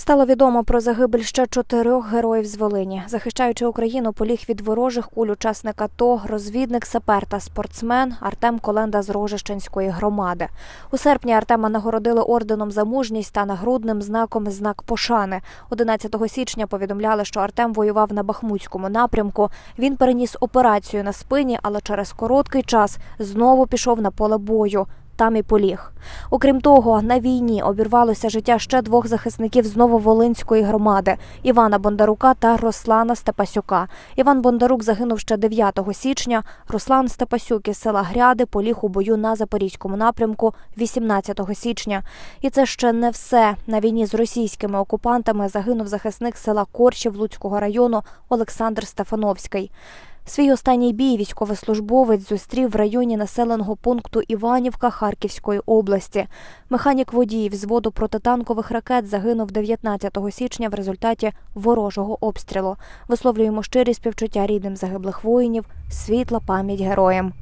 Стало відомо про загибель ще чотирьох героїв з Волині. Захищаючи Україну, поліг від ворожих куль учасник АТО, розвідник, сапер та спортсмен Артем Коленда з Рожищенської громади. У серпні Артема нагородили орденом за мужність та нагрудним знаком знак пошани. 11 січня повідомляли, що Артем воював на Бахмутському напрямку. Він переніс операцію на спині, але через короткий час знову пішов на поле бою. Там і поліг. Окрім того, на війні обірвалося життя ще двох захисників з Нововолинської громади Івана Бондарука та Руслана Степасюка. Іван Бондарук загинув ще 9 січня. Руслан Степасюк із села Гряди поліг у бою на запорізькому напрямку 18 січня. І це ще не все. На війні з російськими окупантами загинув захисник села Корчів Луцького району Олександр Стефановський. Свій останній бій військовослужбовець зустрів в районі населеного пункту Іванівка Харківської області. Механік водій взводу протитанкових ракет загинув 19 січня в результаті ворожого обстрілу. Висловлюємо щирі співчуття рідним загиблих воїнів, світла пам'ять героям.